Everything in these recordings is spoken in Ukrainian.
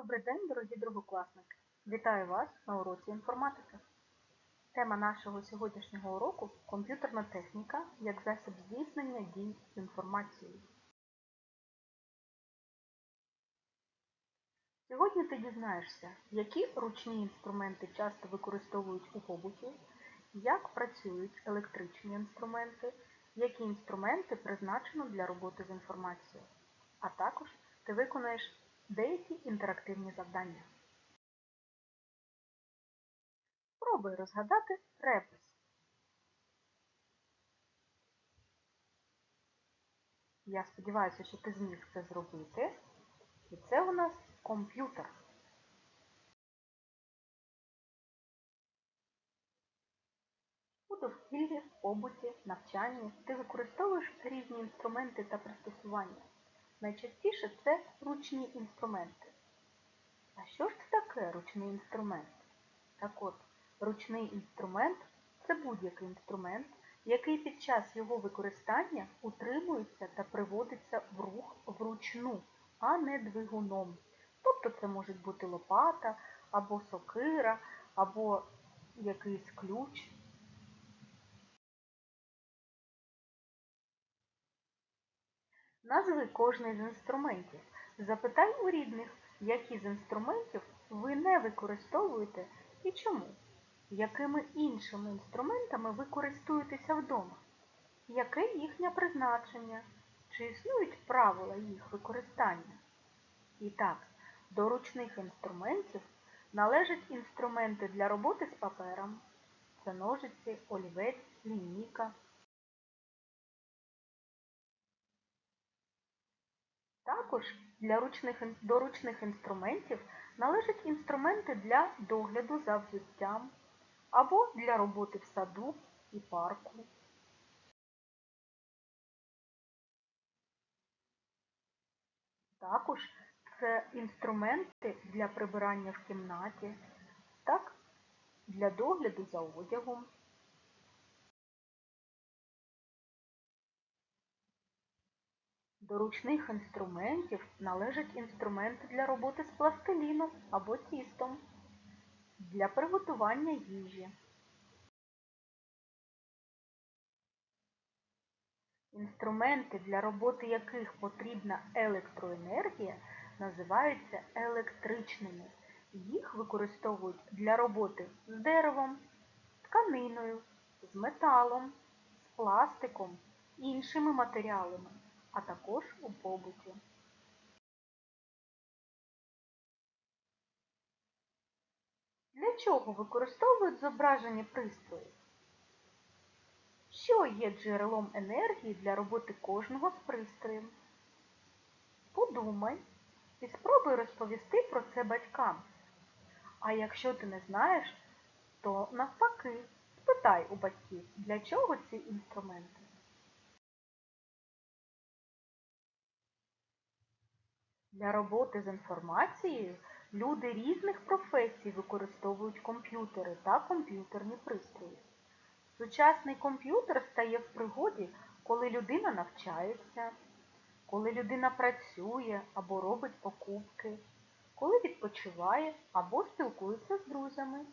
Добрий день, дорогі другокласники! Вітаю вас на уроці інформатики. Тема нашого сьогоднішнього уроку комп'ютерна техніка як засіб здійснення дій з інформацією. Сьогодні ти дізнаєшся, які ручні інструменти часто використовують у побуті, як працюють електричні інструменти, які інструменти призначено для роботи з інформацією, а також ти виконаєш деякі інтерактивні завдання. Спробуй розгадати ребус. Я сподіваюся, що ти зміг це зробити. І це у нас комп'ютер. У довкіллі, побуті, навчанні ти використовуєш різні інструменти та пристосування. Найчастіше це ручні інструменти. А що ж це таке ручний інструмент? Так от, ручний інструмент це будь-який інструмент, який під час його використання утримується та приводиться в рух вручну, а не двигуном. Тобто це можуть бути лопата, або сокира, або якийсь ключ. Назви кожний з інструментів. Запитай у рідних, які з інструментів ви не використовуєте і чому. Якими іншими інструментами ви користуєтеся вдома? Яке їхнє призначення? Чи існують правила їх використання? І так, до ручних інструментів належать інструменти для роботи з папером. Це ножиці, олівець, лінійка. Також для ручних, до ручних інструментів належать інструменти для догляду за взуттям або для роботи в саду і парку. Також це інструменти для прибирання в кімнаті, так, для догляду за одягом. До ручних інструментів належать інструменти для роботи з пластиліном або тістом, для приготування їжі. Інструменти, для роботи яких потрібна електроенергія, називаються електричними. Їх використовують для роботи з деревом, тканиною, з металом, з пластиком, іншими матеріалами а також у побуті. Для чого використовують зображені пристрої? Що є джерелом енергії для роботи кожного з пристроїв? Подумай і спробуй розповісти про це батькам. А якщо ти не знаєш, то навпаки, спитай у батьків, для чого ці інструменти. Для роботи з інформацією люди різних професій використовують комп'ютери та комп'ютерні пристрої. Сучасний комп'ютер стає в пригоді, коли людина навчається, коли людина працює або робить покупки, коли відпочиває або спілкується з друзями.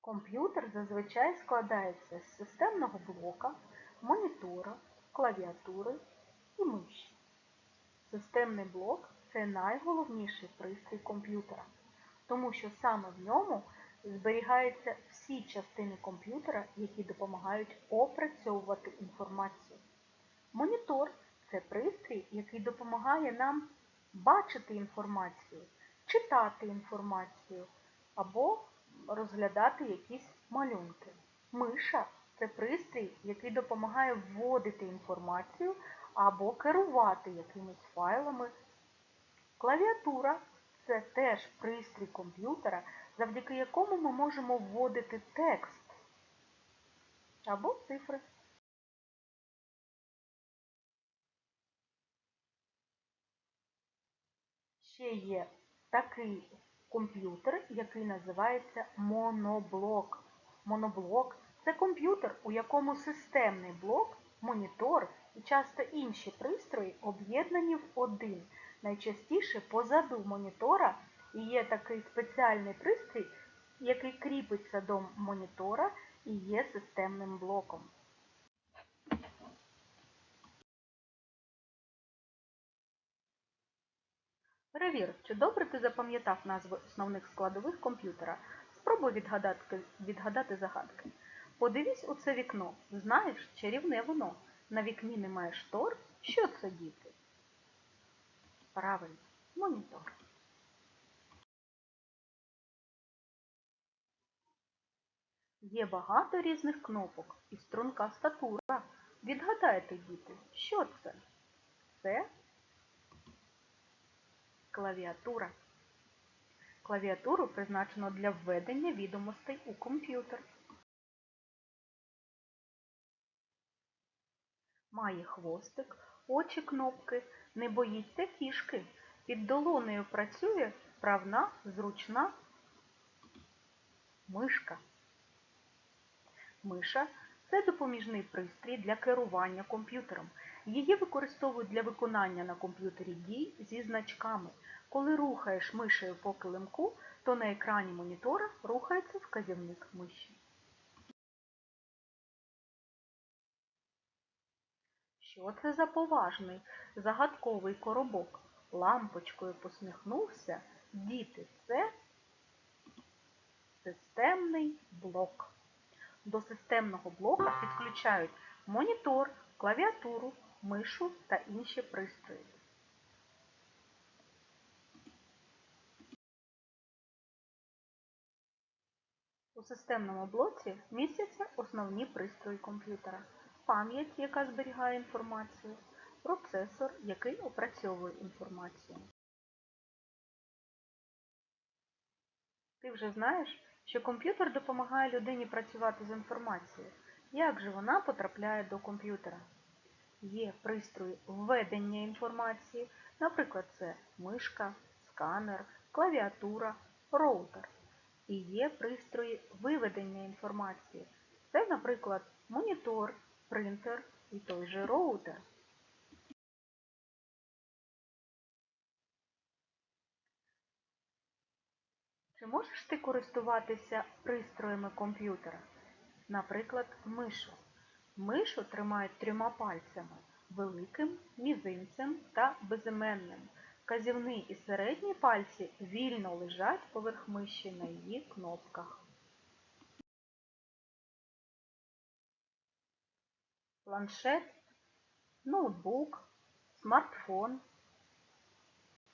Комп'ютер зазвичай складається з системного блока монітора, клавіатури і миші. Системний блок це найголовніший пристрій комп'ютера, тому що саме в ньому зберігаються всі частини комп'ютера, які допомагають опрацьовувати інформацію. Монітор це пристрій, який допомагає нам бачити інформацію, читати інформацію або розглядати якісь малюнки. Миша це пристрій, який допомагає вводити інформацію або керувати якимись файлами. Клавіатура це теж пристрій комп'ютера, завдяки якому ми можемо вводити текст або цифри. Ще є такий комп'ютер, який називається моноблок. Моноблок це комп'ютер, у якому системний блок монітор і часто інші пристрої об'єднані в один. Найчастіше позаду монітора і є такий спеціальний пристрій, який кріпиться до монітора і є системним блоком. Перевір, чи добре ти запам'ятав назви основних складових комп'ютера. Спробуй відгадати, відгадати загадки. Подивись у це вікно. Знаєш, чарівне воно. На вікні немає штор. Що це, діти? Правильно, монітор. Є багато різних кнопок і струнка статура. Відгадайте, діти, що це? Це клавіатура. Клавіатуру призначено для введення відомостей у комп'ютер. Має хвостик, очі кнопки, не боїться кішки. Під долонею працює вправна, зручна мишка. Миша це допоміжний пристрій для керування комп'ютером. Її використовують для виконання на комп'ютері дій зі значками. Коли рухаєш мишею по килимку, то на екрані монітора рухається вказівник миші. Що це за поважний, загадковий коробок? Лампочкою посміхнувся. Діти, це системний блок. До системного блока підключають монітор, клавіатуру, мишу та інші пристрої. У системному блоці містяться основні пристрої комп'ютера, пам'ять, яка зберігає інформацію, процесор, який опрацьовує інформацію. Ти вже знаєш, що комп'ютер допомагає людині працювати з інформацією. Як же вона потрапляє до комп'ютера? Є пристрої введення інформації, наприклад, це мишка, сканер, клавіатура, роутер. І є пристрої виведення інформації. Це, наприклад, монітор, принтер і той же роутер. Чи можеш ти користуватися пристроями комп'ютера? Наприклад, мишу. Мишу тримають трьома пальцями великим, мізинцем та безіменним. Вказівний і середні пальці вільно лежать поверх миші на її кнопках. Планшет, ноутбук, смартфон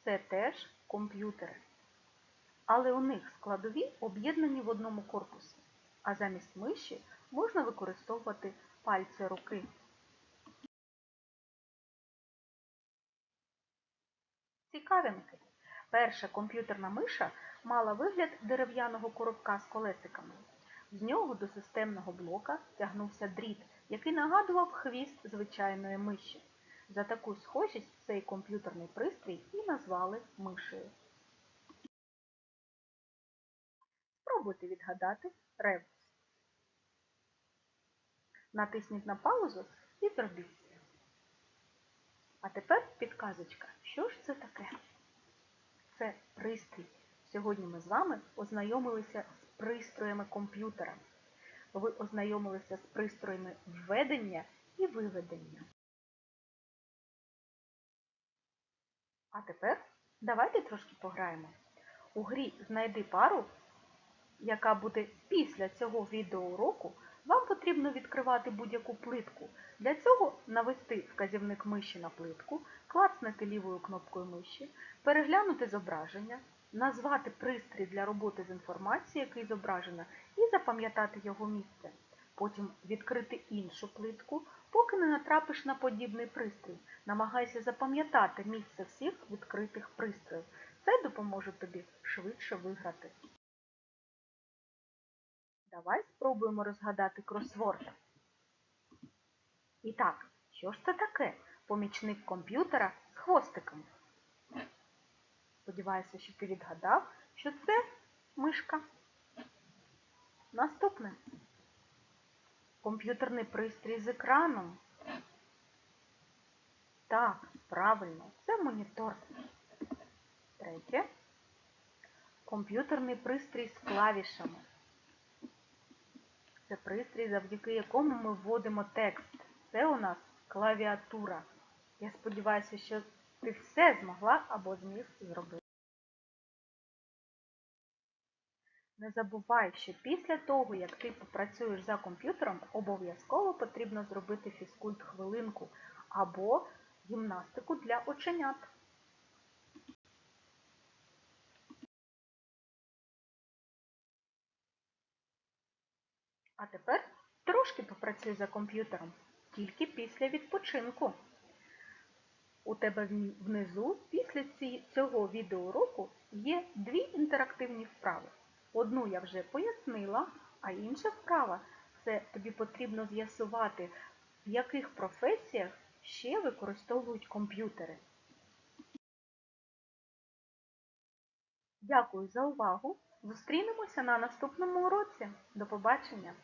це теж комп'ютери. Але у них складові об'єднані в одному корпусі, а замість миші можна використовувати пальці руки. Цікавинки. Перша комп'ютерна миша мала вигляд дерев'яного коробка з колесиками. З нього до системного блока тягнувся дріт, який нагадував хвіст звичайної миші. За таку схожість цей комп'ютерний пристрій і назвали мишею. Спробуйте відгадати ребус. Натисніть на паузу і зробіть. А тепер підказочка. Що ж це таке? Це пристрій. Сьогодні ми з вами ознайомилися з пристроями комп'ютера. Ви ознайомилися з пристроями введення і виведення. А тепер давайте трошки пограємо. У грі знайди пару, яка буде після цього відеоуроку, вам потрібно відкривати будь-яку плитку. Для цього навести вказівник миші на плитку, клацнути лівою кнопкою миші, переглянути зображення, назвати пристрій для роботи з інформацією, який зображено, і запам'ятати його місце. Потім відкрити іншу плитку, поки не натрапиш на подібний пристрій. Намагайся запам'ятати місце всіх відкритих пристроїв. Це допоможе тобі швидше виграти. Давай спробуємо розгадати кросворд. І так, що ж це таке? Помічник комп'ютера з хвостиком. Сподіваюся, що ти відгадав, що це мишка. Наступне. Комп'ютерний пристрій з екраном. Так, правильно, це монітор. Третє. Комп'ютерний пристрій з клавішами. Це пристрій, завдяки якому ми вводимо текст. Це у нас клавіатура. Я сподіваюся, що ти все змогла або зміг зробити. Не забувай, що після того, як ти попрацюєш за комп'ютером, обов'язково потрібно зробити фізкульт хвилинку або гімнастику для оченят. А тепер трошки попрацюй за комп'ютером, тільки після відпочинку. У тебе внизу після цього відеоуроку є дві інтерактивні вправи. Одну я вже пояснила, а інша вправа це тобі потрібно з'ясувати, в яких професіях ще використовують комп'ютери. Дякую за увагу! Зустрінемося на наступному уроці. До побачення!